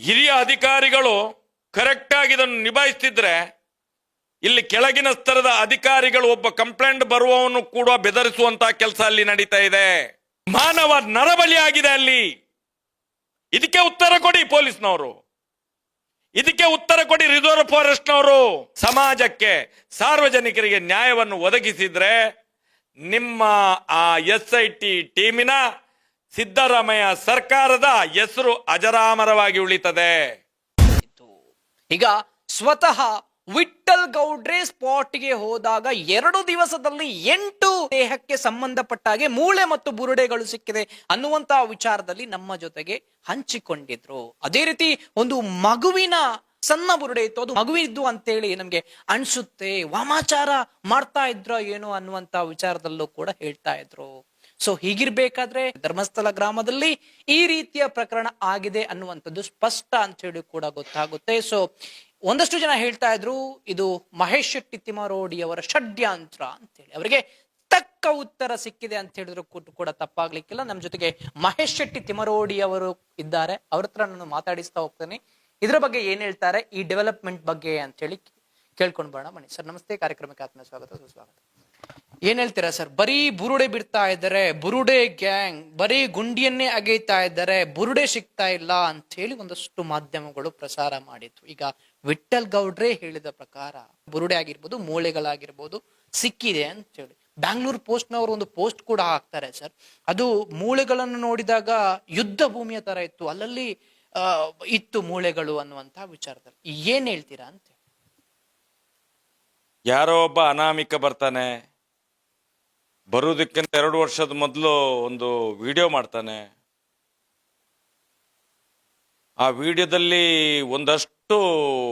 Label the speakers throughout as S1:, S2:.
S1: ಹಿರಿಯ ಅಧಿಕಾರಿಗಳು ಕರೆಕ್ಟ್ ಆಗಿ ಇದನ್ನು ನಿಭಾಯಿಸ್ತಿದ್ರೆ, ಇಲ್ಲಿ ಕೆಳಗಿನ ಸ್ತರದ ಅಧಿಕಾರಿಗಳು ಒಬ್ಬ ಕಂಪ್ಲೇಂಟ್ ಬರುವವನು ಕೂಡ ಬೆದರಿಸುವಂತ ಕೆಲಸ ಅಲ್ಲಿ ನಡೀತಾ ಇದೆ. ಮಾನವ ನರಬಲಿ ಆಗಿದೆ ಅಲ್ಲಿ. ಇದಕ್ಕೆ ಉತ್ತರ ಕೊಡಿ ಪೊಲೀಸ್ನವರು. ಇದಕ್ಕೆ ಉತ್ತರ ಕೊಡಿ ರಿಸರ್ವ್ ಫಾರೆಸ್ಟ್ನವರು. ಸಮಾಜಕ್ಕೆ ಸಾರ್ವಜನಿಕರಿಗೆ ನ್ಯಾಯವನ್ನು ಒದಗಿಸಿದ್ರೆ ನಿಮ್ಮ ಆ ಎಸ್ ಐ ಟಿ ಟೀಮಿನ ಸಿದ್ದರಾಮಯ್ಯ ಸರ್ಕಾರದ ಹೆಸರು ಅಜರಾಮರವಾಗಿ ಉಳಿತದೆ.
S2: ಈಗ ಸ್ವತಃ ವಿಠಲ್ ಗೌಡ್ರೆ ಸ್ಪಾಟ್ಗೆ ಹೋದಾಗ ಎರಡು ದಿವಸದಲ್ಲಿ ಎಂಟು ದೇಹಕ್ಕೆ ಸಂಬಂಧಪಟ್ಟ ಹಾಗೆ ಮೂಳೆ ಮತ್ತು ಬುರುಡೆಗಳು ಸಿಕ್ಕಿದೆ ಅನ್ನುವಂತ ವಿಚಾರದಲ್ಲಿ ನಮ್ಮ ಜೊತೆಗೆ ಹಂಚಿಕೊಂಡಿದ್ರು. ಅದೇ ರೀತಿ ಒಂದು ಮಗುವಿನ ಸಣ್ಣ ಬುರುಡೆ ಇತ್ತು. ಅದು ಮಗುವಿದ್ದು ಅಂತೇಳಿ ನಮ್ಗೆ ಅನ್ಸುತ್ತೆ. ವಾಮಾಚಾರ ಮಾಡ್ತಾ ಇದ್ರ ಏನು ಅನ್ನುವಂತ ವಿಚಾರದಲ್ಲೂ ಕೂಡ ಹೇಳ್ತಾ ಇದ್ರು. ಸೊ ಹೀಗಿರ್ಬೇಕಾದ್ರೆ ಧರ್ಮಸ್ಥಳ ಗ್ರಾಮದಲ್ಲಿ ಈ ರೀತಿಯ ಪ್ರಕರಣ ಆಗಿದೆ ಅನ್ನುವಂಥದ್ದು ಸ್ಪಷ್ಟ ಅಂತ ಹೇಳಿ ಕೂಡ ಗೊತ್ತಾಗುತ್ತೆ. ಸೊ ಒಂದಷ್ಟು ಜನ ಹೇಳ್ತಾ ಇದ್ರು, ಇದು ಮಹೇಶ್ ಶೆಟ್ಟಿ ತಿಮರೋಡಿಯವರ ಷಡ್ಯಂತ್ರ ಅಂತೇಳಿ ಅವರಿಗೆ ತಕ್ಕ ಉತ್ತರ ಸಿಕ್ಕಿದೆ ಅಂತ ಹೇಳಿದ್ರು ಕೂಡ ಕೂಡ ತಪ್ಪಾಗ್ಲಿಕ್ಕಿಲ್ಲ. ನಮ್ಮ ಜೊತೆಗೆ ಮಹೇಶ್ ಶೆಟ್ಟಿ ತಿಮರೋಡಿಯವರು ಇದ್ದಾರೆ. ಅವ್ರ ಹತ್ರ ನಾನು ಮಾತಾಡಿಸ್ತಾ ಹೋಗ್ತೇನೆ. ಇದ್ರ ಬಗ್ಗೆ ಏನ್ ಹೇಳ್ತಾರೆ? ಈ ಡೆವಲಪ್ಮೆಂಟ್ ಬಗ್ಗೆ ಅಂತ ಹೇಳಿ ಕೇಳ್ಕೊಂಡ್ ಬರೋಣ ಬನ್ನಿ. ಸರ್, ನಮಸ್ತೆ. ಕಾರ್ಯಕ್ರಮಕ್ಕೆ ಆತ್ಮ ಸ್ವಾಗತ. ಸುಸ್ವಾಗತ. ಏನ್ ಹೇಳ್ತೀರಾ ಸರ್? ಬರೀ ಬುರುಡೆ ಬಿಡ್ತಾ ಇದ್ದಾರೆ, ಬುರುಡೆ ಗ್ಯಾಂಗ್, ಬರೀ ಗುಂಡಿಯನ್ನೇ ಅಗೆಯ್ತಾ ಇದ್ದಾರೆ, ಬುರುಡೆ ಸಿಗ್ತಾ ಇಲ್ಲ ಅಂತ ಹೇಳಿ ಒಂದಷ್ಟು ಮಾಧ್ಯಮಗಳು ಪ್ರಸಾರ ಮಾಡಿತ್ತು ಈಗ ವಿಠಲ್ ಗೌಡ್ರೆ ಹೇಳಿದ ಪ್ರಕಾರ, ಬುರುಡೆ ಆಗಿರ್ಬೋದು, ಮೂಳೆಗಳಾಗಿರ್ಬೋದು, ಸಿಕ್ಕಿದೆ ಅಂತ ಹೇಳಿ ಬ್ಯಾಂಗ್ಳೂರ್ ಪೋಸ್ಟ್ ನವರು ಒಂದು ಪೋಸ್ಟ್ ಕೂಡ ಹಾಕ್ತಾರೆ ಸರ್. ಅದು ಮೂಳೆಗಳನ್ನು ನೋಡಿದಾಗ ಯುದ್ಧ ಭೂಮಿಯ ತರ ಇತ್ತು. ಅಲ್ಲಲ್ಲಿ ಇತ್ತು ಮೂಳೆಗಳು ಅನ್ನುವಂತ ವಿಚಾರದಲ್ಲಿ. ಏನ್ ಹೇಳ್ತೀರಾ ಅಂತ
S1: ಯಾರೋ ಒಬ್ಬ ಅನಾಮಿಕ ಬರ್ತಾನೆ ಬರುವುದಕ್ಕಿಂತ ಎರಡು ವರ್ಷದ ಮೊದಲು ಒಂದು ವಿಡಿಯೋ ಮಾಡ್ತಾನೆ. ಆ ವಿಡಿಯೋದಲ್ಲಿ ಒಂದಷ್ಟು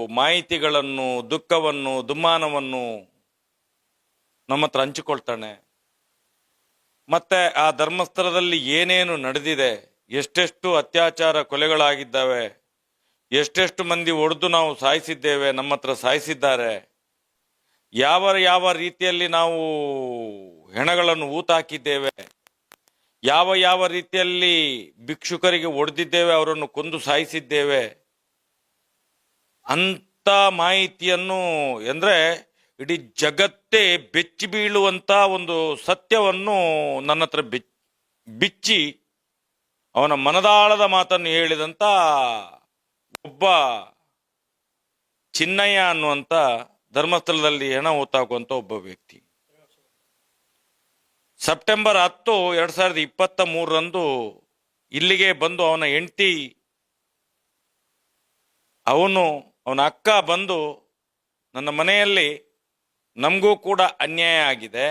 S1: ಮಾಹಿತಿಗಳನ್ನು, ದುಃಖವನ್ನು, ದುಮ್ಮಾನವನ್ನು ನಮ್ಮ ಹತ್ರ ಹಂಚಿಕೊಳ್ತಾನೆ. ಮತ್ತೆ ಆ ಧರ್ಮಸ್ಥಳದಲ್ಲಿ ಏನೇನು ನಡೆದಿದೆ, ಎಷ್ಟೆಷ್ಟು ಅತ್ಯಾಚಾರ ಕೊಲೆಗಳಾಗಿದ್ದಾವೆ, ಎಷ್ಟೆಷ್ಟು ಮಂದಿ ಒಡೆದು ನಾವು ಸಾಯಿಸಿದ್ದೇವೆ, ನಮ್ಮ ಹತ್ರ ಸಾಯಿಸಿದ್ದಾರೆ, ಯಾವ ಯಾವ ರೀತಿಯಲ್ಲಿ ನಾವು ಹೆಣಗಳನ್ನು ಊತಾಕಿದ್ದೇವೆ. ಯಾವ ಯಾವ ರೀತಿಯಲ್ಲಿ ಭಿಕ್ಷುಕರಿಗೆ ಒಡೆದಿದ್ದೇವೆ, ಅವರನ್ನು ಕೊಂದು ಸಾಯಿಸಿದ್ದೇವೆ. ಅಂತ ಮಾಹಿತಿಯನ್ನು ಎಂದರೆ ಇಡೀ ಜಗತ್ತೇ ಬೆಚ್ಚಿ ಬೀಳುವಂಥ ಒಂದು ಸತ್ಯವನ್ನು ನನ್ನ ಹತ್ರ ಬಿಚ್- ಬಿಚ್ಚಿ ಅವನ ಮನದಾಳದ ಮಾತನ್ನು ಹೇಳಿದಂತ ಒಬ್ಬ ಚಿನ್ನಯ್ಯ ಅನ್ನುವಂಥ ಧರ್ಮಸ್ಥಳದಲ್ಲಿ ಹೆಣ ಊತಾಕುವಂತ ಒಬ್ಬ ವ್ಯಕ್ತಿ. ಸೆಪ್ಟೆಂಬರ್ ಹತ್ತು, ಎರಡು ಸಾವಿರದ ಇಪ್ಪತ್ತ ಮೂರರಂದು ಇಲ್ಲಿಗೆ ಬಂದು ಅವನ ಹೆಂಡತಿ, ಅವನು, ಅವನ ಅಕ್ಕ ಬಂದು ನನ್ನ ಮನೆಯಲ್ಲಿ ನಮಗೂ ಕೂಡ ಅನ್ಯಾಯ ಆಗಿದೆ.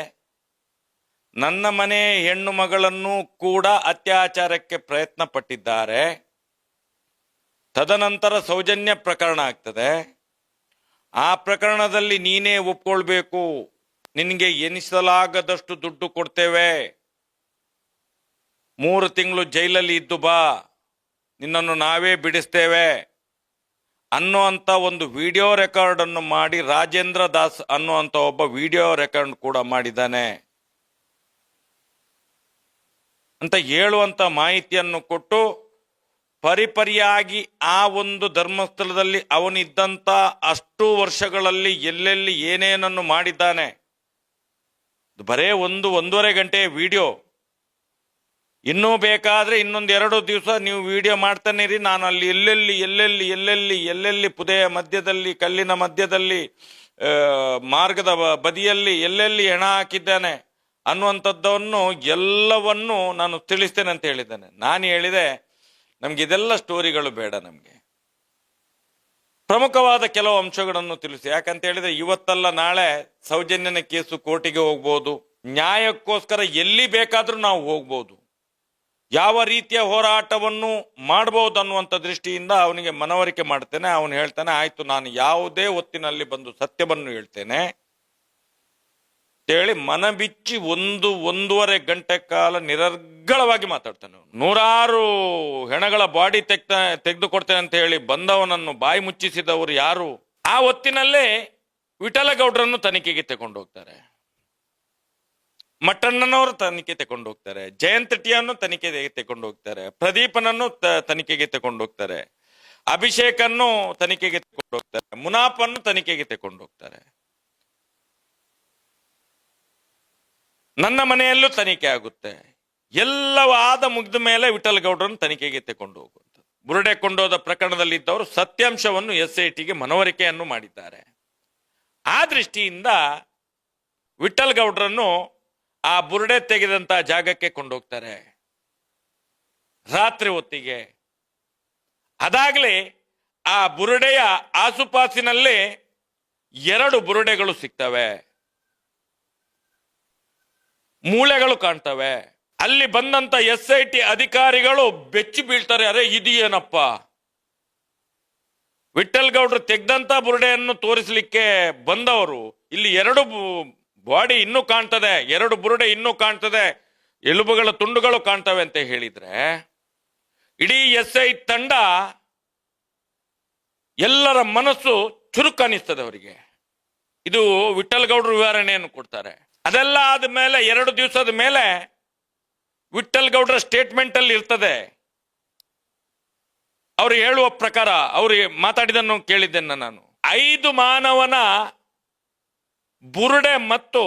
S1: ನನ್ನ ಮನೆ ಹೆಣ್ಣು ಮಗಳನ್ನು ಕೂಡ ಅತ್ಯಾಚಾರಕ್ಕೆ ಪ್ರಯತ್ನ ಪಟ್ಟಿದ್ದಾರೆ ತದನಂತರ ಸೌಜನ್ಯ ಪ್ರಕರಣ ಆಗ್ತದೆ. ಆ ಪ್ರಕರಣದಲ್ಲಿ ನೀನೇ ಒಪ್ಕೊಳ್ಬೇಕು. ನಿನಗೆ ಎನಿಸಲಾಗದಷ್ಟು ದುಡ್ಡು ಕೊಡ್ತೇವೆ. ಮೂರು ತಿಂಗಳು ಜೈಲಲ್ಲಿ ಇದ್ದು ಬಾ. ನಿನ್ನನ್ನು ನಾವೇ ಬಿಡಿಸ್ತೇವೆ. ಅನ್ನುವಂಥ ಒಂದು ವಿಡಿಯೋ ರೆಕಾರ್ಡ್ ಅನ್ನು ಮಾಡಿ ರಾಜೇಂದ್ರ ದಾಸ್ ಅನ್ನುವಂಥ ಒಬ್ಬ ವಿಡಿಯೋ ರೆಕಾರ್ಡ್ ಕೂಡ ಮಾಡಿದ್ದಾನೆ. ಅಂತ ಹೇಳುವಂತ ಮಾಹಿತಿಯನ್ನು ಕೊಟ್ಟು ಪರಿಪರಿಯಾಗಿ ಆ ಒಂದು ಧರ್ಮಸ್ಥಳದಲ್ಲಿ ಅವನಿದ್ದಂಥ ಅಷ್ಟು ವರ್ಷಗಳಲ್ಲಿ ಎಲ್ಲೆಲ್ಲಿ ಏನೇನನ್ನು ಮಾಡಿದ್ದಾನೆ. ಬರೇ ಒಂದು ಒಂದೂವರೆ ಗಂಟೆ ವಿಡಿಯೋ. ಇನ್ನೂ ಬೇಕಾದರೆ ಇನ್ನೊಂದು ಎರಡು ದಿವಸ ನೀವು ವಿಡಿಯೋ ಮಾಡ್ತಾನೆ ರೀ ನಾನು ಅಲ್ಲಿ ಎಲ್ಲೆಲ್ಲಿ ಎಲ್ಲೆಲ್ಲಿ ಎಲ್ಲೆಲ್ಲಿ ಎಲ್ಲೆಲ್ಲಿ ಪುದೆಯ ಮಧ್ಯದಲ್ಲಿ, ಕಲ್ಲಿನ ಮಧ್ಯದಲ್ಲಿ ಮಾರ್ಗದ ಬದಿಯಲ್ಲಿ ಎಲ್ಲೆಲ್ಲಿ ಹೆಣ ಹಾಕಿದ್ದಾನೆ ಅನ್ನುವಂಥದ್ದನ್ನು ಎಲ್ಲವನ್ನು ನಾನು ತಿಳಿಸ್ತೇನೆ ಅಂತ ಹೇಳಿದ್ದಾನೆ. ನಾನು ಹೇಳಿದೆ, ನಮ್ಗೆ ಇದೆಲ್ಲ ಸ್ಟೋರಿಗಳು ಬೇಡ ನಮ್ಗೆ. ಪ್ರಮುಖವಾದ ಕೆಲವು ಅಂಶಗಳನ್ನು ತಿಳಿಸಿ. ಯಾಕಂತ ಹೇಳಿದ್ರೆ ಇವತ್ತಲ್ಲ ನಾಳೆ ಸೌಜನ್ಯನ ಕೇಸು ಕೋರ್ಟಿಗೆ ಹೋಗ್ಬೋದು. ನ್ಯಾಯಕ್ಕೋಸ್ಕರ ಎಲ್ಲಿ ಬೇಕಾದರೂ ನಾವು ಹೋಗ್ಬೋದು. ಯಾವ ರೀತಿಯ ಹೋರಾಟವನ್ನು ಮಾಡಬಹುದು ಅನ್ನುವಂಥ ದೃಷ್ಟಿಯಿಂದ ಅವನಿಗೆ ಮನವರಿಕೆ ಮಾಡ್ತೇನೆ. ಅವನು ಹೇಳ್ತಾನೆ, ಆಯಿತು, ನಾನು ಯಾವುದೇ ಹೊತ್ತಿನಲ್ಲಿ ಬಂದು ಸತ್ಯವನ್ನು ಹೇಳ್ತೇನೆ. ಹೇಳಿ ಮನ ಬಿಚ್ಚಿ ಒಂದು, ಒಂದೂವರೆ ಗಂಟೆ ಕಾಲ ನಿರರ್ಗಳವಾಗಿ ಮಾತಾಡ್ತಾನೆ. ನೂರಾರು ಹೆಣಗಳ ಬಾಡಿ ತೆಗ್ದ ತೆಗೆದುಕೊಡ್ತೇನೆ ಅಂತ ಹೇಳಿ ಬಂದವನನ್ನು ಬಾಯಿ ಮುಚ್ಚಿಸಿದವರು ಯಾರು? ಆ ಹೊತ್ತಿನಲ್ಲೇ ವಿಠಲಗೌಡರನ್ನು ತನಿಖೆಗೆ ತಗೊಂಡು ಹೋಗ್ತಾರೆ ಮಟ್ಟಣ್ಣನವರು ತನಿಖೆ ತಗೊಂಡು ಹೋಗ್ತಾರೆ ಜಯಂತಟಿಯನ್ನು ತನಿಖೆಗೆ ತಗೊಂಡು ಹೋಗ್ತಾರೆ ಪ್ರದೀಪನನ್ನು ತನಿಖೆಗೆ ತಗೊಂಡು ಹೋಗ್ತಾರೆ ಅಭಿಷೇಕನ್ನು ತನಿಖೆಗೆ ತಗೊಂಡು ಹೋಗ್ತಾರೆ ಮುನಾಪನ್ನು ತನಿಖೆಗೆ ತಗೊಂಡು ಹೋಗ್ತಾರೆ ನನ್ನ ಮನೆಯಲ್ಲೂ ತನಿಖೆ ಆಗುತ್ತೆ. ಎಲ್ಲವೂ ಆದ ಮುಗಿದ ಮೇಲೆ ವಿಠಲ್ ಗೌಡ್ರನ್ನು ತನಿಖೆಗೆ ತಗೊಂಡು ಹೋಗುವಂಥದ್ದು. ಬುರುಡೆ ಕೊಂಡೋದ ಪ್ರಕರಣದಲ್ಲಿ ಇದ್ದವರು ಸತ್ಯಾಂಶವನ್ನು ಎಸ್ ಐ ಟಿಗೆ ಮನವರಿಕೆಯನ್ನು ಮಾಡಿದ್ದಾರೆ. ಆ ದೃಷ್ಟಿಯಿಂದ ವಿಠಲ್ ಗೌಡ್ರನ್ನು ಆ ಬುರುಡೆ ತೆಗೆದಂತಹ ಜಾಗಕ್ಕೆ ಕೊಂಡೋಗ್ತಾರೆ. ರಾತ್ರಿ ಹೊತ್ತಿಗೆ. ಅದಾಗಲೇ ಆ ಬುರುಡೆಯ ಆಸುಪಾಸಿನಲ್ಲಿ ಎರಡು ಬುರುಡೆಗಳು ಸಿಗ್ತವೆ. ಮೂಳೆಗಳು ಕಾಣ್ತವೆ. ಅಲ್ಲಿ ಬಂದಂತ ಎಸ್ ಐ ಟಿ ಅಧಿಕಾರಿಗಳು ಬೆಚ್ಚಿ ಬೀಳ್ತಾರೆ, ಅರೆ ಇದು ಏನಪ್ಪ ವಿಠಲ್ ಗೌಡ್ರು ತೆಗ್ದಂತ ಬುರುಡೆಯನ್ನು ತೋರಿಸಲಿಕ್ಕೆ ಬಂದವರು. ಇಲ್ಲಿ ಎರಡು ಬಾಡಿ ಇನ್ನೂ ಕಾಣ್ತದೆ, ಎರಡು ಬುರುಡೆ ಇನ್ನೂ ಕಾಣ್ತದೆ, ಎಲುಬುಗಳ ತುಂಡುಗಳು ಕಾಣ್ತವೆ ಅಂತ ಹೇಳಿದ್ರೆ, ಇಡೀ ಎಸ್ ಐ ತಂಡ ಎಲ್ಲರ ಮನಸ್ಸು ಚುರುಕು ಅನ್ನಿಸ್ತದೆ ಅವರಿಗೆ. ಇದು ವಿಠಲ್ ಗೌಡ್ರು ವಿವರಣೆಯನ್ನು ಕೊಡ್ತಾರೆ. ಅದೆಲ್ಲ ಆದ್ಮೇಲೆ ಎರಡು ದಿವಸದ ಮೇಲೆ ವಿಠಲ್ ಗೌಡ್ರ ಸ್ಟೇಟ್ಮೆಂಟ್ ಅಲ್ಲಿ ಇರ್ತದೆ. ಅವರು ಹೇಳುವ ಪ್ರಕಾರ, ಅವರು ಮಾತಾಡಿದನ್ನು ಕೇಳಿದ್ದೇನೆ ನಾನು. ಐದು ಮಾನವನ ಬುರುಡೆ ಮತ್ತು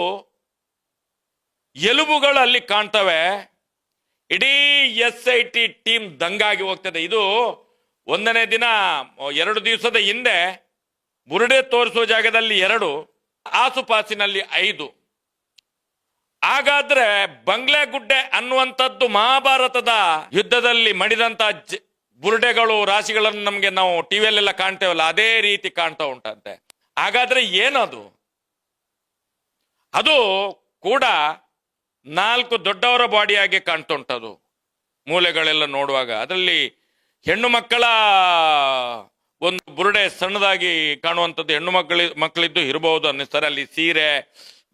S1: ಎಲುಬುಗಳು ಅಲ್ಲಿ ಕಾಣ್ತವೆ. ಇಡೀ ಎಸ್ ಐ ಟಿ ಟೀಮ್ ದಂಗಾಗಿ ಹೋಗ್ತದೆ. ಇದು ಒಂದನೇ ದಿನ, ಎರಡು ದಿವಸದ ಹಿಂದೆ ಬುರುಡೆ ತೋರಿಸುವ ಜಾಗದಲ್ಲಿ ಎರಡು, ಆಸುಪಾಸಿನಲ್ಲಿ ಐದು. ಹಾಗಾದ್ರೆ ಬಂಗ್ಲೆಗುಡ್ಡೆ ಅನ್ನುವಂಥದ್ದು ಮಹಾಭಾರತದ ಯುದ್ಧದಲ್ಲಿ ಮಡಿದಂತ ಬುರುಡೆಗಳು, ರಾಶಿಗಳನ್ನು ನಮಗೆ ನಾವು ಟಿವಿಯಲ್ಲೆಲ್ಲ ಕಾಣ್ತೇವಲ್ಲ, ಅದೇ ರೀತಿ ಕಾಣ್ತಾ ಉಂಟಂತೆ. ಹಾಗಾದ್ರೆ ಏನದು? ಅದು ಕೂಡ ನಾಲ್ಕು ದೊಡ್ಡವರ ಬಾಡಿಯಾಗಿ ಕಾಣ್ತಾ ಉಂಟದು. ಮೂಲೆಗಳೆಲ್ಲ ನೋಡುವಾಗ. ಅದರಲ್ಲಿ ಹೆಣ್ಣು ಮಕ್ಕಳ ಒಂದು ಬುರುಡೆ ಸಣ್ಣದಾಗಿ ಕಾಣುವಂಥದ್ದು ಹೆಣ್ಣು ಮಕ್ಕಳಿ, ಮಕ್ಕಳಿದ್ದು ಇರಬಹುದು ಅನ್ನಿಸ್ತಾರೆ. ಅಲ್ಲಿ ಸೀರೆ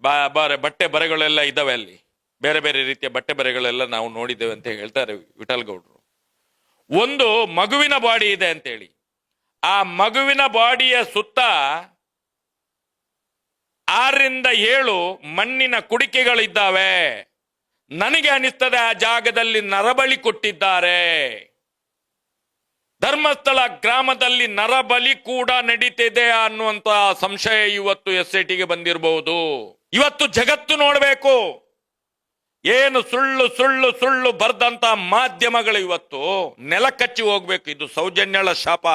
S1: ಬಾರೆ ಬಟ್ಟೆ ಬರೆಗಳೆಲ್ಲ ಇದ್ದಾವೆ ಅಲ್ಲಿ. ಬೇರೆ ಬೇರೆ ರೀತಿಯ ಬಟ್ಟೆ ಬರೆಗಳೆಲ್ಲ ನಾವು ನೋಡಿದ್ದೇವೆ ಅಂತ ಹೇಳ್ತಾರೆ ವಿಠಲ್ ಗೌಡ್ರು. ಒಂದು ಮಗುವಿನ ಬಾಡಿ ಇದೆ ಅಂತೇಳಿ. ಆ ಮಗುವಿನ ಬಾಡಿಯ ಸುತ್ತ ಆರರಿಂದ ಏಳು ಮಣ್ಣಿನ ಕುಡಿಕೆಗಳಿದ್ದಾವೆ. ನನಗೆ ಅನಿಸ್ತದೆ ಆ ಜಾಗದಲ್ಲಿ ನರಬಲಿ ಕೊಟ್ಟಿದ್ದಾರೆ. ಧರ್ಮಸ್ಥಳ ಗ್ರಾಮದಲ್ಲಿ ನರಬಲಿ ಕೂಡ ನಡೀತಿದೆ ಅನ್ನುವಂತ ಸಂಶಯ ಇವತ್ತು ಎಸ್ ಐ ಟಿಗೆ ಬಂದಿರಬಹುದು ಇವತ್ತು ಜಗತ್ತು ನೋಡಬೇಕು. ಏನು ಸುಳ್ಳು ಸುಳ್ಳು ಸುಳ್ಳು ಬರ್ದಂತ ಮಾಧ್ಯಮಗಳು ಇವತ್ತು ನೆಲ ಕಚ್ಚಿ ಹೋಗ್ಬೇಕು. ಇದು ಸೌಜನ್ಯಳ ಶಾಪ.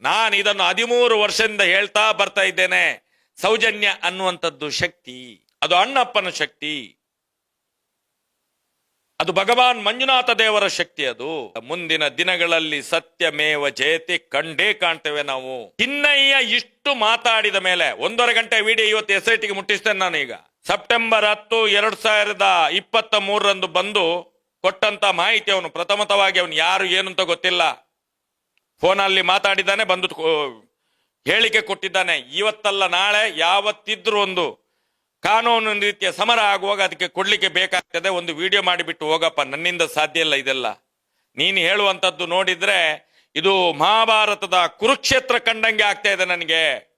S1: ನಾನು ಇದನ್ನು ಹದಿಮೂರು ವರ್ಷದಿಂದ ಹೇಳ್ತಾ ಬರ್ತಾ ಇದ್ದೇನೆ. ಸೌಜನ್ಯ ಅನ್ನುವಂಥದ್ದು ಶಕ್ತಿ. ಅದು ಅಣ್ಣಪ್ಪನ ಶಕ್ತಿ. ಅದು ಭಗವಾನ್ ಮಂಜುನಾಥ ದೇವರ ಶಕ್ತಿ ಅದು. ಮುಂದಿನ ದಿನಗಳಲ್ಲಿ ಸತ್ಯಮೇವ ಜಯತಿ ಕಂಡೇ ಕಾಣ್ತೇವೆ ನಾವು. ಚಿನ್ನಯ್ಯ ಇಷ್ಟು ಮಾತಾಡಿದ ಮೇಲೆ ಒಂದೂವರೆ ಗಂಟೆ ವಿಡಿಯೋ ಇವತ್ತು ಎಸ್ ಐ ಟಿಗೆ ಮುಟ್ಟಿಸ್ತೇನೆ ನಾನು ಈಗ. ಸೆಪ್ಟೆಂಬರ್ ಹತ್ತು ಎರಡ್ ಸಾವಿರದ ಇಪ್ಪತ್ತ ಮೂರರಂದು ಬಂದು ಕೊಟ್ಟಂತ ಮಾಹಿತಿ ಅವನು. ಪ್ರಥಮತವಾಗಿ ಅವನು ಯಾರು, ಏನು ಅಂತ ಗೊತ್ತಿಲ್ಲ. ಫೋನಲ್ಲಿ ಮಾತಾಡಿದ್ದಾನೆ, ಬಂದು ಹೇಳಿಕೆ ಕೊಟ್ಟಿದ್ದಾನೆ. ಇವತ್ತಲ್ಲ ನಾಳೆ ಯಾವತ್ತಿದ್ರು ಒಂದು ಕಾನೂನು ರೀತಿಯ ಸಮರ ಆಗುವಾಗ ಅದಕ್ಕೆ ಕೊಡ್ಲಿಕ್ಕೆ ಬೇಕಾಗ್ತದೆ. ಒಂದು ವಿಡಿಯೋ ಮಾಡಿಬಿಟ್ಟು ಹೋಗಪ್ಪ, ನನ್ನಿಂದ ಸಾಧ್ಯ ಇಲ್ಲ ಇದೆಲ್ಲ. ನೀನು ಹೇಳುವಂಥದ್ದು ನೋಡಿದ್ರೆ ಇದು ಮಹಾಭಾರತದ ಕುರುಕ್ಷೇತ್ರ ಕಂಡಂಗೆ ಆಗ್ತಾ ಇದೆ ನನಗೆ.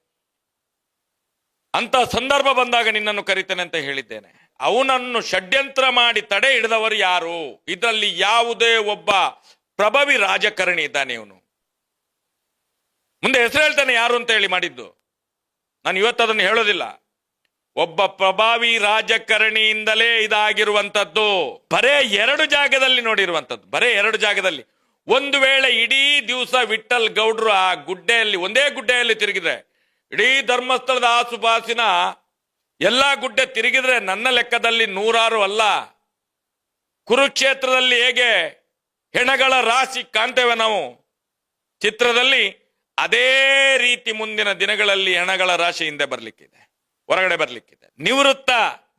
S1: ಅಂತ ಸಂದರ್ಭ ಬಂದಾಗ ನಿನ್ನನ್ನು ಕರಿತೇನೆ ಅಂತ ಹೇಳಿದ್ದೇನೆ. ಅವನನ್ನು ಷಡ್ಯಂತ್ರ ಮಾಡಿ ತಡೆ ಹಿಡಿದವರು ಯಾರು? ಇದರಲ್ಲಿ ಯಾವುದೇ ಒಬ್ಬ ಪ್ರಭವಿ ರಾಜಕಾರಣಿ ಇದ್ದಾನೆ ಇವನು. ಮುಂದೆ ಹೆಸರು ಹೇಳ್ತಾನೆ ಯಾರು ಅಂತ ಹೇಳಿ ಮಾಡಿದ್ದು. ನಾನು ಇವತ್ತು ಅದನ್ನು ಹೇಳೋದಿಲ್ಲ. ಒಬ್ಬ ಪ್ರಭಾವಿ ರಾಜಕಾರಣಿಯಿಂದಲೇ ಇದಾಗಿರುವಂತದ್ದು ಬರೇ ಎರಡು ಜಾಗದಲ್ಲಿ ನೋಡಿರುವಂತದ್ದು ಬರೇ ಎರಡು ಜಾಗದಲ್ಲಿ. ಒಂದು ವೇಳೆ ಇಡೀ ದಿವಸ ವಿಠಲ್ ಗೌಡ್ರು ಆ ಗುಡ್ಡೆಯಲ್ಲಿ, ಒಂದೇ ಗುಡ್ಡೆಯಲ್ಲಿ ತಿರುಗಿದ್ರೆ, ಇಡೀ ಧರ್ಮಸ್ಥಳದ ಆಸುಪಾಸಿನ ಎಲ್ಲಾ ಗುಡ್ಡೆ ತಿರುಗಿದ್ರೆ ನನ್ನ ಲೆಕ್ಕದಲ್ಲಿ ನೂರಾರು ಅಲ್ಲ. ಕುರುಕ್ಷೇತ್ರದಲ್ಲಿ ಹೇಗೆ ಹೆಣಗಳ ರಾಶಿ ಕಾಣ್ತೇವೆ ನಾವು? ಚಿತ್ರದಲ್ಲಿ ಅದೇ ರೀತಿ ಮುಂದಿನ ದಿನಗಳಲ್ಲಿ ಹೆಣಗಳ ರಾಶಿ ಹಿಂದೆ ಬರ್ಲಿಕ್ಕಿದೆ. ಹೊರಗಡೆ ಬರಲಿಕ್ಕಿದೆ. ನಿವೃತ್ತ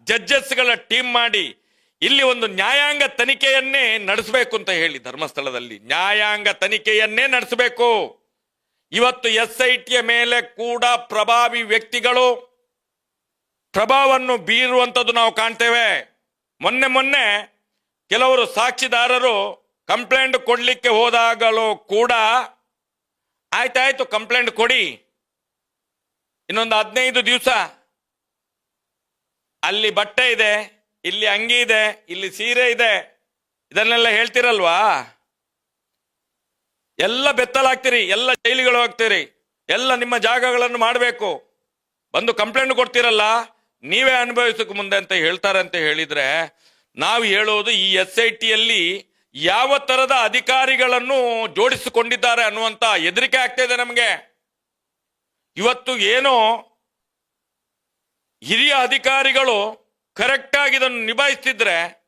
S1: ಜಡ್ಜಸ್ಗಳ ಟೀಮ್ ಮಾಡಿ ಇಲ್ಲಿ ಒಂದು ನ್ಯಾಯಾಂಗ ತನಿಖೆಯನ್ನೇ ನಡೆಸಬೇಕು ಅಂತ ಹೇಳಿ ಧರ್ಮಸ್ಥಳದಲ್ಲಿ. ನ್ಯಾಯಾಂಗ ತನಿಖೆಯನ್ನೇ ನಡೆಸಬೇಕು. ಇವತ್ತು ಎಸ್ ಐ ಟಿಯ ಮೇಲೆ ಕೂಡ ಪ್ರಭಾವಿ ವ್ಯಕ್ತಿಗಳು ಪ್ರಭಾವವನ್ನು ಬೀರುವಂಥದ್ದು ನಾವು ಕಾಣ್ತೇವೆ. ಮೊನ್ನೆ ಮೊನ್ನೆ ಕೆಲವರು ಸಾಕ್ಷಿದಾರರು ಕಂಪ್ಲೇಂಟ್ ಕೊಡಲಿಕ್ಕೆ ಹೋದಾಗಲೂ ಕೂಡ ಆಯ್ತಾಯ್ತು ಕಂಪ್ಲೇಂಟ್ ಕೊಡಿ. ಇನ್ನೊಂದು ಹದಿನೈದು ದಿವಸ ಅಲ್ಲಿ ಬಟ್ಟೆ ಇದೆ, ಇಲ್ಲಿ ಅಂಗಿ ಇದೆ, ಇಲ್ಲಿ ಸೀರೆ ಇದೆ. ಇದನ್ನೆಲ್ಲ ಹೇಳ್ತಿರಲ್ವಾ? ಎಲ್ಲ ಬೆತ್ತಲಾಗ್ತೀರಿ ಎಲ್ಲ ಜೈಲಿಗಳು ಹೋಗ್ತೀರಿ, ಎಲ್ಲ ನಿಮ್ಮ ಜಾಗಗಳನ್ನು ಮಾಡಬೇಕು. ಬಂದು ಕಂಪ್ಲೇಂಟ್ ಕೊಡ್ತೀರಲ್ಲ? ನೀವೇ ಅನುಭವಿಸಕ್ಕೆ ಮುಂದೆ ಅಂತ ಹೇಳ್ತಾರೆ ಅಂತ ಹೇಳಿದ್ರೆ, ನಾವು ಹೇಳೋದು ಈ ಎಸ್ ಐ ಟಿಯಲ್ಲಿ ಯಾವ ತರದ ಅಧಿಕಾರಿಗಳನ್ನು ಜೋಡಿಸಿಕೊಂಡಿದ್ದಾರೆ ಅನ್ನುವಂತ ಹೆದರಿಕೆ ಆಗ್ತಾ ಇದೆ ನಮಗೆ. ಇವತ್ತು ಏನೋ ಹಿರಿಯ ಅಧಿಕಾರಿಗಳು ಕರೆಕ್ಟ್ ಆಗಿ ಇದನ್ನು ನಿಭಾಯಿಸ್ತಿದ್ರೆ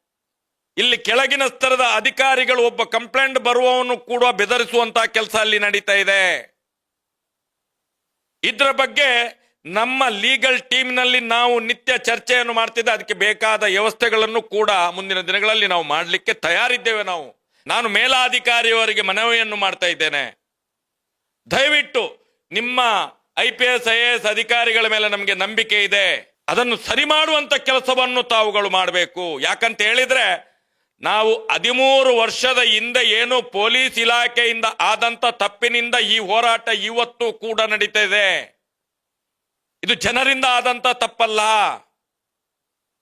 S1: ಇಲ್ಲಿ ಕೆಳಗಿನ ಸ್ತರದ ಅಧಿಕಾರಿಗಳು ಒಬ್ಬ ಕಂಪ್ಲೇಂಟ್ ಬರುವವನು ಕೂಡ ಬೆದರಿಸುವಂತಹ ಕೆಲಸ ಅಲ್ಲಿ ನಡೀತಾ ಇದೆ. ಇದರ ಬಗ್ಗೆ ನಮ್ಮ ಲೀಗಲ್ ಟೀಮ್ನಲ್ಲಿ ನಾವು ನಿತ್ಯ ಚರ್ಚೆಯನ್ನು ಮಾಡ್ತಿದ್ದೆ. ಅದಕ್ಕೆ ಬೇಕಾದ ವ್ಯವಸ್ಥೆಗಳನ್ನು ಕೂಡ ಮುಂದಿನ ದಿನಗಳಲ್ಲಿ ನಾವು ಮಾಡಲಿಕ್ಕೆ ತಯಾರಿದ್ದೇವೆ ನಾವು. ನಾನು ಮೇಲಾಧಿಕಾರಿಯವರಿಗೆ ಮನವಿಯನ್ನು ಮಾಡ್ತಾ ಇದ್ದೇನೆ. ದಯವಿಟ್ಟು ನಿಮ್ಮ I P S, I S ಅಧಿಕಾರಿಗಳ ಮೇಲೆ ನಮಗೆ ನಂಬಿಕೆ ಇದೆ. ಅದನ್ನು ಸರಿ ಮಾಡುವಂತ ಕೆಲಸವನ್ನು ತಾವುಗಳು ಮಾಡಬೇಕು. ಯಾಕಂತ ಹೇಳಿದ್ರೆ, ನಾವು ಹದಿಮೂರು ವರ್ಷದ ಹಿಂದೆ ಏನು ಪೊಲೀಸ್ ಇಲಾಖೆಯಿಂದ ಆದಂತ ತಪ್ಪಿನಿಂದ ಈ ಹೋರಾಟ ಇವತ್ತು ಕೂಡ ನಡೀತಾ ಇದೆ ಇದು ಜನರಿಂದ ಆದಂತ ತಪ್ಪಲ್ಲ.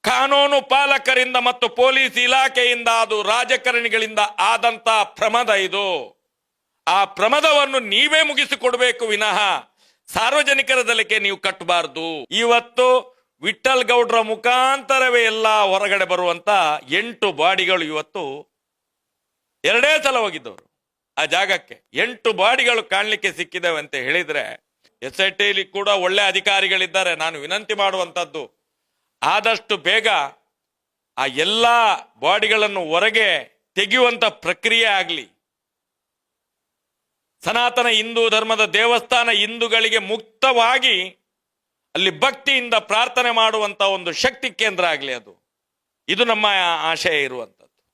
S1: ಕಾನೂನು ಪಾಲಕರಿಂದ ಮತ್ತು ಪೊಲೀಸ್ ಇಲಾಖೆಯಿಂದ ಅದು ರಾಜಕಾರಣಿಗಳಿಂದ ಆದಂತ ಪ್ರಮದ ಇದು. ಆ ಪ್ರಮದವನ್ನು ನೀವೇ ಮುಗಿಸಿಕೊಡ್ಬೇಕು ವಿನಃ. ಸಾರ್ವಜನಿಕರ ದಲಕ್ಕೆ ನೀವು ಕಟ್ಟಬಾರದು. ಇವತ್ತು ವಿಠಲ್ ಗೌಡ್ರ ಮುಖಾಂತರವೇ ಎಲ್ಲ ಹೊರಗಡೆ ಬರುವಂತ ಎಂಟು ಬಾಡಿಗಳು ಇವತ್ತು ಎರಡೇ ಸಲ ಹೋಗಿದ್ದವರು. ಆ ಜಾಗಕ್ಕೆ ಎಂಟು ಬಾಡಿಗಳು ಕಾಣಲಿಕ್ಕೆ ಸಿಕ್ಕಿದವೆ ಅಂತ ಹೇಳಿದ್ರೆ ಎಸ್ ಐ ಟಿಲಿ ಕೂಡ ಒಳ್ಳೆ ಅಧಿಕಾರಿಗಳಿದ್ದಾರೆ. ನಾನು ವಿನಂತಿ ಮಾಡುವಂತದ್ದು ಆದಷ್ಟು ಬೇಗ ಆ ಎಲ್ಲ ಬಾಡಿಗಳನ್ನು ಹೊರಗೆ ತೆಗೆಯುವಂತ ಪ್ರಕ್ರಿಯೆ ಆಗಲಿ. ಸನಾತನ ಹಿಂದೂ ಧರ್ಮದ ದೇವಸ್ಥಾನ ಹಿಂದೂಗಳಿಗೆ ಮುಕ್ತವಾಗಿ ಅಲ್ಲಿ ಭಕ್ತಿಯಿಂದ ಪ್ರಾರ್ಥನೆ ಮಾಡುವಂಥ ಒಂದು ಶಕ್ತಿ ಕೇಂದ್ರ ಆಗಲಿ ಅದು. ಇದು ನಮ್ಮ ಆಶಯ ಇರುವಂಥದ್ದು.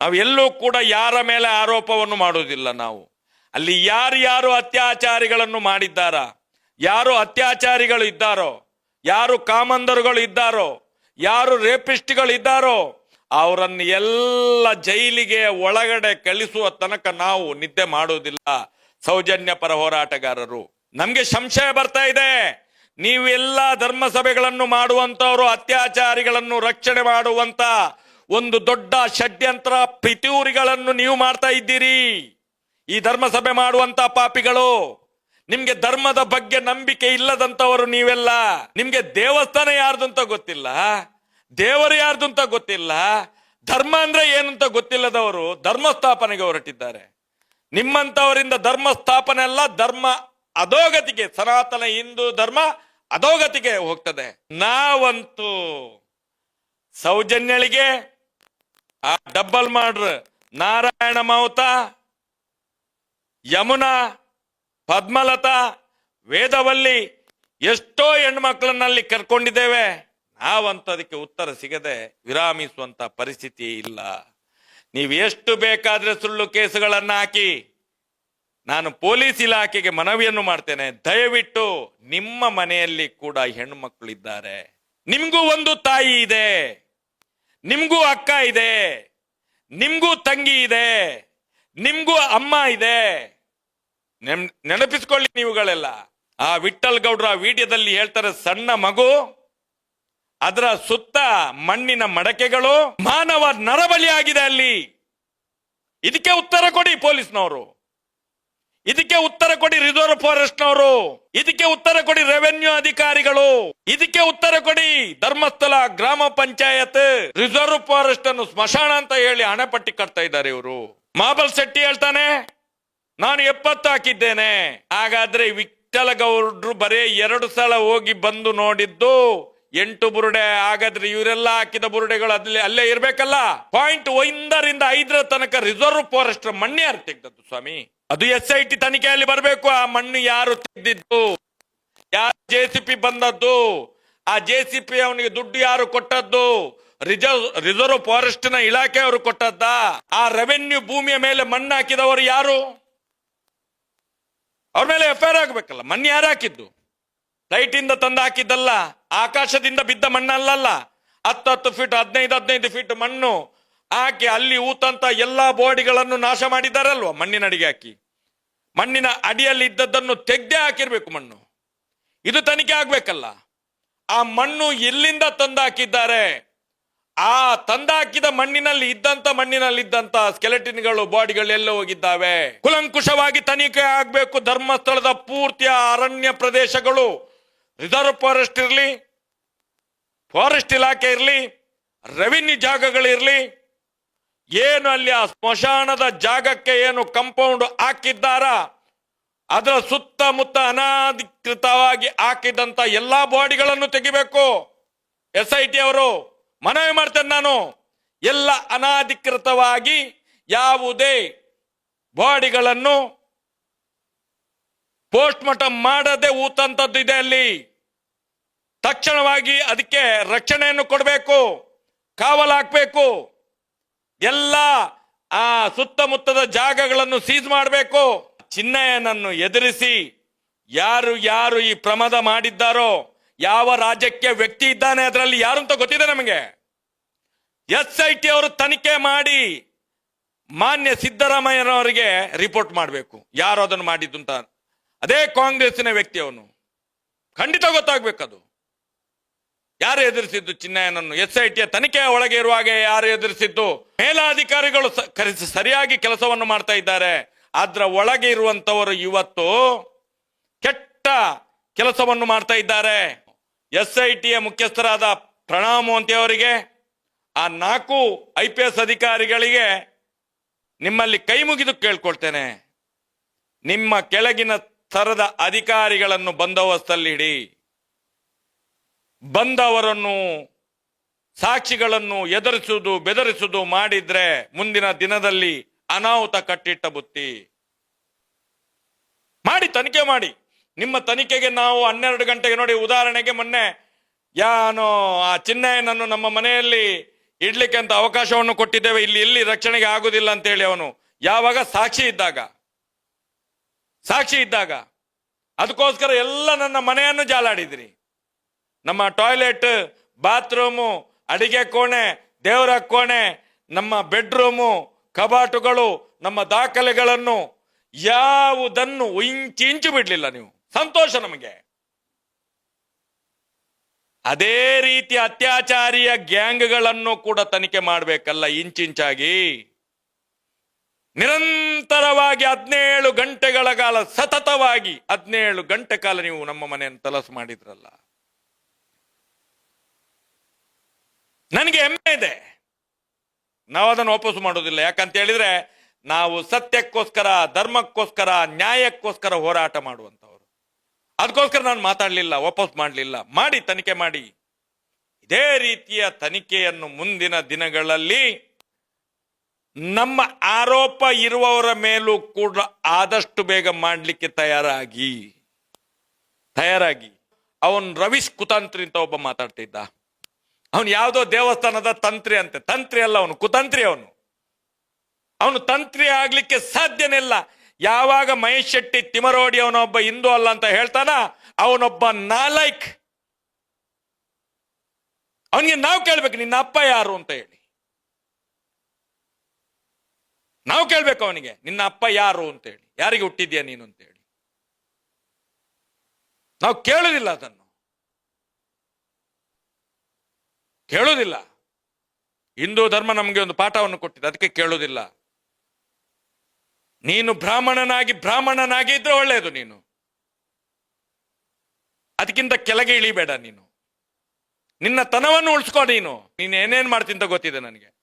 S1: ನಾವು ಎಲ್ಲೂ ಕೂಡ ಯಾರ ಮೇಲೆ ಆರೋಪವನ್ನು ಮಾಡುವುದಿಲ್ಲ ನಾವು. ಅಲ್ಲಿ ಯಾರ್ಯಾರು ಅತ್ಯಾಚಾರಿಗಳನ್ನು ಮಾಡಿದ್ದಾರ? ಯಾರು ಅತ್ಯಾಚಾರಿಗಳು ಇದ್ದಾರೋ? ಯಾರು ಕಾಮಂದರುಗಳು ಇದ್ದಾರೋ? ಯಾರು ರೇಪಿಸ್ಟ್ಗಳು ಇದ್ದಾರೋ? ಅವರನ್ನು ಎಲ್ಲ ಜೈಲಿಗೆ ಒಳಗಡೆ ಕಳಿಸುವ ತನಕ ನಾವು ನಿದ್ದೆ ಮಾಡುವುದಿಲ್ಲ ಸೌಜನ್ಯ ಪರ ಹೋರಾಟಗಾರರು. ನಮ್ಗೆ ಸಂಶಯ ಬರ್ತಾ ಇದೆ. ನೀವೆಲ್ಲ ಧರ್ಮಸಭೆಗಳನ್ನು ಮಾಡುವಂತವರು ಅತ್ಯಾಚಾರಿಗಳನ್ನು ರಕ್ಷಣೆ ಮಾಡುವಂತ ಒಂದು ದೊಡ್ಡ ಷಡ್ಯಂತ್ರ ಪಿತೂರಿಗಳನ್ನು ನೀವು ಮಾಡ್ತಾ ಇದ್ದೀರಿ. ಈ ಧರ್ಮಸಭೆ ಮಾಡುವಂತ ಪಾಪಿಗಳು, ನಿಮ್ಗೆ ಧರ್ಮದ ಬಗ್ಗೆ ನಂಬಿಕೆ ಇಲ್ಲದಂತವರು ನೀವೆಲ್ಲ. ನಿಮ್ಗೆ ದೇವಸ್ಥಾನ ಯಾರ್ದು ಅಂತ ಗೊತ್ತಿಲ್ಲ? ದೇವರು ಯಾರ್ದು ಅಂತ ಗೊತ್ತಿಲ್ಲ. ಧರ್ಮ ಅಂದ್ರೆ ಏನು ಅಂತ ಗೊತ್ತಿಲ್ಲದವರು ಧರ್ಮ ಸ್ಥಾಪನೆಗೆ ಹೊರಟಿದ್ದಾರೆ. ನಿಮ್ಮಂತವರಿಂದ ಧರ್ಮ ಸ್ಥಾಪನೆ ಅಲ್ಲ, ಧರ್ಮ ಅಧೋಗತಿಗೆ, ಸನಾತನ ಹಿಂದೂ ಧರ್ಮ ಅಧೋಗತಿಗೆ ಹೋಗ್ತದೆ. ನಾವಂತೂ ಸೌಜನ್ಯಳಿಗೆ ಆ ಡಬ್ಬಲ್ ಮಾಡ್ರ. ನಾರಾಯಣ ಮಾವುತ ಯಮುನಾ, ಪದ್ಮಲತಾ, ವೇದವಲ್ಲಿ ಎಷ್ಟೋ ಹೆಣ್ಮಕ್ಳನ್ನಲ್ಲಿ ಕರ್ಕೊಂಡಿದ್ದೇವೆ. ನಾವಂತೂ ಅದಕ್ಕೆ ಉತ್ತರ ಸಿಗದೆ ವಿರಾಮಿಸುವಂತ ಪರಿಸ್ಥಿತಿ ಇಲ್ಲ. ನೀವು ಎಷ್ಟು ಬೇಕಾದ್ರೆ ಸುಳ್ಳು ಕೇಸುಗಳನ್ನು ಹಾಕಿ ನಾನು ಪೊಲೀಸ್ ಇಲಾಖೆಗೆ ಮನವಿಯನ್ನು ಮಾಡ್ತೇನೆ. ದಯವಿಟ್ಟು ನಿಮ್ಮ ಮನೆಯಲ್ಲಿ ಕೂಡ ಹೆಣ್ಣು ಇದ್ದಾರೆ. ನಿಮ್ಗೂ ಒಂದು ತಾಯಿ ಇದೆ. ನಿಮ್ಗೂ ಅಕ್ಕ ಇದೆ. ನಿಮಗೂ ತಂಗಿ ಇದೆ. ನಿಮ್ಗೂ ಅಮ್ಮ ಇದೆ. ನೆನಪಿಸ್ಕೊಳ್ಳಿ ನೀವುಗಳೆಲ್ಲ. ಆ ವಿಠಲ್ ಗೌಡ್ರ ವಿಡಿಯೋದಲ್ಲಿ ಹೇಳ್ತಾರೆ, ಸಣ್ಣ ಮಗು ಅದರ ಸುತ್ತ ಮಣ್ಣಿನ ಮಡಕೆಗಳು ಮಾನವ ನರಬಲಿಯಾಗಿದೆ ಅಲ್ಲಿ. ಇದಕ್ಕೆ ಉತ್ತರ ಕೊಡಿ ಪೊಲೀಸ್ನವರು. ಇದಕ್ಕೆ ಉತ್ತರ ಕೊಡಿ ರಿಸರ್ವ್ ಫಾರೆಸ್ಟ್ನವರು. ಇದಕ್ಕೆ ಉತ್ತರ ಕೊಡಿ ರೆವೆನ್ಯೂ ಅಧಿಕಾರಿಗಳು. ಇದಕ್ಕೆ ಉತ್ತರ ಕೊಡಿ ಧರ್ಮಸ್ಥಳ ಗ್ರಾಮ ಪಂಚಾಯತ್. ರಿಸರ್ವ್ ಫಾರೆಸ್ಟ್ ಅನ್ನು ಸ್ಮಶಾನ ಅಂತ ಹೇಳಿ ಹಣಪಟ್ಟಿ ಕಟ್ತಾ ಇದ್ದಾರೆ ಇವರು. ಮಾಬಲ್ ಶೆಟ್ಟಿ ಹೇಳ್ತಾನೆ, ನಾನು ಎಪ್ಪತ್ತು ಹಾಕಿದ್ದೇನೆ. ಹಾಗಾದ್ರೆ ವಿಠಲ ಗೌಡ್ರು ಬರೇ ಎರಡು ಸಲ ಹೋಗಿ ಬಂದು ನೋಡಿದ್ದು ಎಂಟು ಬುರುಡೆ ಆಗದ್ರೆ ಇವರೆಲ್ಲ ಹಾಕಿದ ಬುರುಡೆಗಳು ಅಲ್ಲಿ, ಅಲ್ಲೇ ಇರಬೇಕಲ್ಲ? ಪಾಯಿಂಟ್ ಒಂದರಿಂದ ಐದರ ತನಕ ರಿಸರ್ವ್ ಫಾರೆಸ್ಟ್ ಮಣ್ಣೆ ಯಾರು ತೆಗ್ದದ್ದು ಸ್ವಾಮಿ? ಅದು ಎಸ್ ಐ ಟಿ ತನಿಖೆಯಲ್ಲಿ ಬರಬೇಕು. ಆ ಮಣ್ಣು ಯಾರು ತೆಗ್ದಿದ್ದು? ಯಾರು ಜೆ ಸಿ ಪಿ ಬಂದದ್ದು? ಆ ಜೆ ಸಿ ಪಿ ಅವನಿಗೆ ದುಡ್ಡು ಯಾರು ಕೊಟ್ಟದ್ದು? ರಿಸರ್ವ್ ರಿಸರ್ವ್ ಫಾರೆಸ್ಟ್ನ ಇಲಾಖೆಯವರು ಕೊಟ್ಟದ್ದ? ಆ ರೆವೆನ್ಯೂ ಭೂಮಿಯ ಮೇಲೆ ಮಣ್ಣು ಹಾಕಿದವರು ಯಾರು? ಅವ್ರ ಮೇಲೆ ಎಫ್ ಐ ಆಗ್ಬೇಕಲ್ಲ. ಮಣ್ಣು ಯಾರು ಹಾಕಿದ್ದು? ಫ್ಲೈಟ್ ಇಂದ ತಂದು ಹಾಕಿದ್ದಲ್ಲ. ಆಕಾಶದಿಂದ ಬಿದ್ದ ಮಣ್ಣಲ್ಲಲ್ಲ. ಹತ್ತು ಹತ್ತು ಫೀಟ್ ಹದಿನೈದು ಹದಿನೈದು ಫೀಟ್ ಮಣ್ಣು ಹಾಕಿ ಅಲ್ಲಿ ಊತಂತ ಎಲ್ಲಾ ಬೋಡಿಗಳನ್ನು ನಾಶ ಮಾಡಿದಾರಲ್ವ ಮಣ್ಣಿನ ಅಡಿಗೆ ಹಾಕಿ. ಮಣ್ಣಿನ ಅಡಿಯಲ್ಲಿ ಇದ್ದದ್ದನ್ನು ತೆಗ್ದೇ ಹಾಕಿರ್ಬೇಕು ಮಣ್ಣು. ಇದು ತನಿಖೆ ಆಗ್ಬೇಕಲ್ಲ. ಆ ಮಣ್ಣು ಎಲ್ಲಿಂದ ತಂದಾಕಿದ್ದಾರೆ? ಆ ತಂದಾಕಿದ ಮಣ್ಣಿನಲ್ಲಿ ಇದ್ದಂತ ಮಣ್ಣಿನಲ್ಲಿ ಇದ್ದಂತ ಸ್ಕೆಲೆಟಿನ್ಗಳು, ಬಾಡಿಗಳು ಎಲ್ಲ ಹೋಗಿದ್ದಾವೆ. ಕುಲಂಕುಷವಾಗಿ ತನಿಖೆ ಆಗ್ಬೇಕು ಧರ್ಮಸ್ಥಳದ ಪೂರ್ತಿಯ ಅರಣ್ಯ ಪ್ರದೇಶಗಳು. ರಿಸರ್ವ್ ಫಾರೆಸ್ಟ್ ಇರಲಿ, ಫಾರೆಸ್ಟ್ ಇಲಾಖೆ ಇರಲಿ, ರೆವಿನ್ಯೂ ಜಾಗಗಳಿರಲಿ ಏನು ಅಲ್ಲಿ ಆ ಸ್ಮಶಾನದ ಜಾಗಕ್ಕೆ ಏನು ಕಂಪೌಂಡ್ ಹಾಕಿದ್ದಾರ, ಅದರ ಸುತ್ತಮುತ್ತ ಅನಾಧಿಕೃತವಾಗಿ ಹಾಕಿದಂತ ಎಲ್ಲಾ ಬಾಡಿಗಳನ್ನು ತೆಗಿಬೇಕು. ಎಸ್ ಐ ಟಿ ಅವರು, ಮನವಿ ಮಾಡ್ತೇನೆ ನಾನು. ಎಲ್ಲ ಅನಾಧಿಕೃತವಾಗಿ ಯಾವುದೇ ಬಾಡಿಗಳನ್ನು ಪೋಸ್ಟ್ ಮಾರ್ಟಮ್ ಮಾಡದೆ ಊತಂತದ್ದು ಇದೆ ಅಲ್ಲಿ. ತಕ್ಷಣವಾಗಿ ಅದಕ್ಕೆ ರಕ್ಷಣೆಯನ್ನು ಕೊಡಬೇಕು, ಕಾವಲು ಹಾಕ್ಬೇಕು, ಎಲ್ಲ ಆ ಸುತ್ತಮುತ್ತದ ಜಾಗಗಳನ್ನು ಸೀಸ್ ಮಾಡಬೇಕು. ಚಿನ್ನಯ್ಯನನ್ನು ಎದುರಿಸಿ ಯಾರು ಯಾರು ಈ ಪ್ರಮಾದ ಮಾಡಿದ್ದಾರೋ, ಯಾವ ರಾಜ್ಯಕ್ಕೆ ವ್ಯಕ್ತಿ ಇದ್ದಾನೆ ಅದರಲ್ಲಿ ಯಾರು ಅಂತ ಗೊತ್ತಿದೆ ನಮಗೆ? ಎಸ್ ಐ ಟಿ ಅವರು ತನಿಖೆ ಮಾಡಿ ಮಾನ್ಯ ಸಿದ್ದರಾಮಯ್ಯನವರಿಗೆ ರಿಪೋರ್ಟ್ ಮಾಡಬೇಕು. ಯಾರು ಅದನ್ನು ಮಾಡಿದ್ದು ಅಂತ ಅದೇ ಕಾಂಗ್ರೆಸ್ಸಿನ ವ್ಯಕ್ತಿ ಅವನು. ಖಂಡಿತ ಗೊತ್ತಾಗ್ಬೇಕದು. ಯಾರು ಎದುರಿಸಿದ್ದು ಚಿನ್ನಯ್ಯನನ್ನು ಎಸ್ ಐ ಟಿಯ ತನಿಖೆಯ ಒಳಗೆ ಇರುವಾಗ ಯಾರು ಎದುರಿಸಿದ್ದು? ಮೇಲಾಧಿಕಾರಿಗಳು ಸರಿಯಾಗಿ ಕೆಲಸವನ್ನು ಮಾಡ್ತಾ ಇದ್ದಾರೆ. ಅದರ ಒಳಗೆ ಇರುವಂತವರು ಇವತ್ತು ಕೆಟ್ಟ ಕೆಲಸವನ್ನು ಮಾಡ್ತಾ ಇದ್ದಾರೆ. ಎಸ್ ಐ ಟಿಯ ಮುಖ್ಯಸ್ಥರಾದ ಪ್ರಣಾಮ್ ಮೋಂತಿ ಅವರಿಗೆ, ಆ ನಾಲ್ಕು ಐ ಪಿ ಎಸ್ ಅಧಿಕಾರಿಗಳಿಗೆ ನಿಮ್ಮಲ್ಲಿ ಕೈ ಮುಗಿದು ಕೇಳ್ಕೊಳ್ತೇನೆ. ನಿಮ್ಮ ಕೆಳಗಿನ ಸ್ತರದ ಅಧಿಕಾರಿಗಳನ್ನು ಬಂದೋಬಸ್ತಲ್ಲಿಡಿ ಬಂದವರನ್ನು, ಸಾಕ್ಷಿಗಳನ್ನು ಎದುರಿಸುವುದು ಬೆದರಿಸುವುದು ಮಾಡಿದ್ರೆ ಮುಂದಿನ ದಿನದಲ್ಲಿ ಅನಾಹುತ ಕಟ್ಟಿಟ್ಟ ಬುತ್ತಿ. ಮಾಡಿ ತನಿಖೆ ಮಾಡಿ. ನಿಮ್ಮ ತನಿಖೆಗೆ ನಾವು ಹನ್ನೆರಡು ಗಂಟೆಗೆ ನೋಡಿ ಉದಾಹರಣೆಗೆ ಮೊನ್ನೆ ಯಾನು ಆ ಚಿನ್ನಯ್ಯನನ್ನು ನಮ್ಮ ಮನೆಯಲ್ಲಿ ಇಡ್ಲಿಕ್ಕೆ ಅಂತ ಅವಕಾಶವನ್ನು ಕೊಟ್ಟಿದ್ದೇವೆ. ಇಲ್ಲಿ ಇಲ್ಲಿ ರಕ್ಷಣೆಗೆ ಆಗುದಿಲ್ಲ ಅಂತ ಹೇಳಿ ಅವನು. ಯಾವಾಗ ಸಾಕ್ಷಿ ಇದ್ದಾಗ. ಸಾಕ್ಷಿ ಇದ್ದಾಗ ಅದಕ್ಕೋಸ್ಕರ ಎಲ್ಲ ನನ್ನ ಮನೆಯನ್ನು ಜಾಲಾಡಿದ್ರಿ. ನಮ್ಮ ಟಾಯ್ಲೆಟ್, ಬಾತ್ರೂಮು, ಅಡಿಗೆ ಕೋಣೆ, ದೇವರ ಕೋಣೆ, ನಮ್ಮ ಬೆಡ್ರೂಮು, ಕಬಾಟುಗಳು, ನಮ್ಮ ದಾಖಲೆಗಳನ್ನು ಯಾವುದನ್ನು ಇಂಚಿ ಇಂಚು ಬಿಡಲಿಲ್ಲ ನೀವು. ಸಂತೋಷ ನಮಗೆ. ಅದೇ ರೀತಿ ಅತ್ಯಾಚಾರಿಯ ಗ್ಯಾಂಗ್ಗಳನ್ನು ಕೂಡ ತನಿಖೆ ಮಾಡಬೇಕಲ್ಲ ಇಂಚಿಂಚಾಗಿ. ನಿರಂತರವಾಗಿ ಹದಿನೇಳು ಗಂಟೆಗಳ ಕಾಲ ಸತತವಾಗಿ ಹದಿನೇಳು ಗಂಟೆ ಕಾಲ ನೀವು ನಮ್ಮ ಮನೆಯನ್ನು ತಲಸು ಮಾಡಿದ್ರಲ್ಲ. ನನಗೆ ಹೆಮ್ಮೆ ಇದೆ. ನಾವು ಅದನ್ನು ವಾಪಸ್ ಮಾಡೋದಿಲ್ಲ ಯಾಕಂತ ಹೇಳಿದ್ರೆ ನಾವು ಸತ್ಯಕ್ಕೋಸ್ಕರ, ಧರ್ಮಕ್ಕೋಸ್ಕರ, ನ್ಯಾಯಕ್ಕೋಸ್ಕರ ಹೋರಾಟ ಮಾಡುವಂಥವ್ರು. ಅದಕ್ಕೋಸ್ಕರ ನಾನು ಮಾತಾಡಲಿಲ್ಲ ವಾಪಸ್ ಮಾಡಲಿಲ್ಲ. ಮಾಡಿ, ತನಿಖೆ ಮಾಡಿ. ಇದೇ ರೀತಿಯ ತನಿಖೆಯನ್ನು ಮುಂದಿನ ದಿನಗಳಲ್ಲಿ ನಮ್ಮ ಆರೋಪ ಇರುವವರ ಮೇಲೂ ಕೂಡ ಆದಷ್ಟು ಬೇಗ ಮಾಡಲಿಕ್ಕೆ ತಯಾರಾಗಿ ತಯಾರಾಗಿ. ಅವನು ರವೀಶ್ ಕುತಂತ್ರಿ ಅಂತ ಒಬ್ಬ ಮಾತಾಡ್ತಿದ್ದ ಅವನು ಯಾವುದೋ ದೇವಸ್ಥಾನದ ತಂತ್ರಿ ಅಂತೆ. ತಂತ್ರಿ ಅಲ್ಲ ಅವನು, ಕುತಂತ್ರಿ ಅವನು. ಅವನು ತಂತ್ರಿ ಆಗ್ಲಿಕ್ಕೆ ಸಾಧ್ಯನೇ ಇಲ್ಲ. ಯಾವಾಗ ಮಹೇಶ್ ಶೆಟ್ಟಿ ತಿಮರೋಡಿ ಅವನೊಬ್ಬ ಹಿಂದೂ ಅಲ್ಲ ಅಂತ ಹೇಳ್ತಾನ, ಅವನೊಬ್ಬ ನಾಲೈಕ್. ಅವನಿಗೆ ನಾವು ಕೇಳ್ಬೇಕು, ನಿನ್ನ ಅಪ್ಪ ಯಾರು ಅಂತ ಹೇಳಿ. ನಾವು ಕೇಳ್ಬೇಕು ಅವನಿಗೆ, ನಿನ್ನ ಅಪ್ಪ ಯಾರು ಅಂತ ಹೇಳಿ ಯಾರಿಗೆ ಹುಟ್ಟಿದ್ಯಾ ನೀನು ಅಂತ ಹೇಳಿ ನಾವು ಕೇಳೋದಿಲ್ಲ ಅದನ್ನು. ಕೇಳೋದಿಲ್ಲ. ಹಿಂದೂ ಧರ್ಮ ನಮಗೆ ಒಂದು ಪಾಠವನ್ನು ಕೊಟ್ಟಿದೆ, ಅದಕ್ಕೆ ಕೇಳೋದಿಲ್ಲ. ನೀನು ಬ್ರಾಹ್ಮಣನಾಗಿ ಬ್ರಾಹ್ಮಣನಾಗಿ ಇದ್ರೆ ಒಳ್ಳೆಯದು ನೀನು. ಅದಕ್ಕಿಂತ ಕೆಳಗೆ ಇಳಿಬೇಡ ನೀನು. ನಿನ್ನ ತನವನ್ನು ಉಳಿಸ್ಕೊ ನೀನು. ನೀನು ಏನೇನ್ ಅಂತ ಗೊತ್ತಿದೆ ನನಗೆ.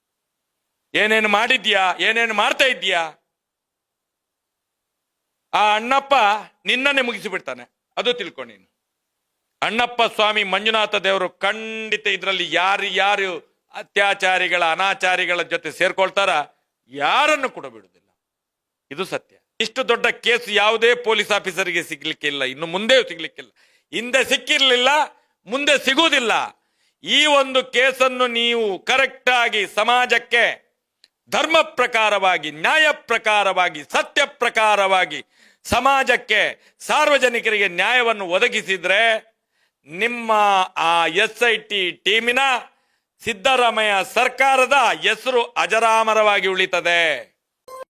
S1: ಏನೇನು ಮಾಡಿದ್ಯಾ? ಏನೇನು ಮಾಡ್ತಾ ಇದ್ದೀಯಾ? ಆ ಅಣ್ಣಪ್ಪ ನಿನ್ನನ್ನೇ ಮುಗಿಸಿಬಿಡ್ತಾನೆ. ಅದು ತಿಳ್ಕೊ ನೀನು. ಅಣ್ಣಪ್ಪ ಸ್ವಾಮಿ ಮಂಜುನಾಥ ದೇವರು ಖಂಡಿತ ಇದರಲ್ಲಿ ಯಾರು ಯಾರು ಅತ್ಯಾಚಾರಿಗಳ, ಅನಾಚಾರಿಗಳ ಜೊತೆ ಸೇರ್ಕೊಳ್ತಾರ? ಯಾರನ್ನು ಕೂಡ ಬಿಡುವುದಿಲ್ಲ. ಇದು ಸತ್ಯ. ಇಷ್ಟು ದೊಡ್ಡ ಕೇಸ್ ಯಾವುದೇ ಪೊಲೀಸ್ ಆಫೀಸರ್ಗೆ ಸಿಗ್ಲಿಕ್ಕೆ ಇಲ್ಲ ಇನ್ನು ಮುಂದೆ ಸಿಗ್ಲಿಕ್ಕಿಲ್ಲ. ಹಿಂದೆ ಸಿಕ್ಕಿರ್ಲಿಲ್ಲ, ಮುಂದೆ ಸಿಗುವುದಿಲ್ಲ. ಈ ಒಂದು ಕೇಸನ್ನು ನೀವು ಕರೆಕ್ಟ್ ಆಗಿ ಸಮಾಜಕ್ಕೆ ಧರ್ಮ ಪ್ರಕಾರವಾಗಿ, ನ್ಯಾಯ ಪ್ರಕಾರವಾಗಿ, ಸತ್ಯ ಪ್ರಕಾರವಾಗಿ ಸಮಾಜಕ್ಕೆ ಸಾರ್ವಜನಿಕರಿಗೆ ನ್ಯಾಯವನ್ನು ಒದಗಿಸಿದ್ರೆ ನಿಮ್ಮ ಆ ಎಸ್ ಐ ಟಿ ಟೀಮಿನ ಸಿದ್ದರಾಮಯ್ಯ ಸರ್ಕಾರದ ಹೆಸರು ಅಜರಾಮರವಾಗಿ ಉಳಿತದೆ.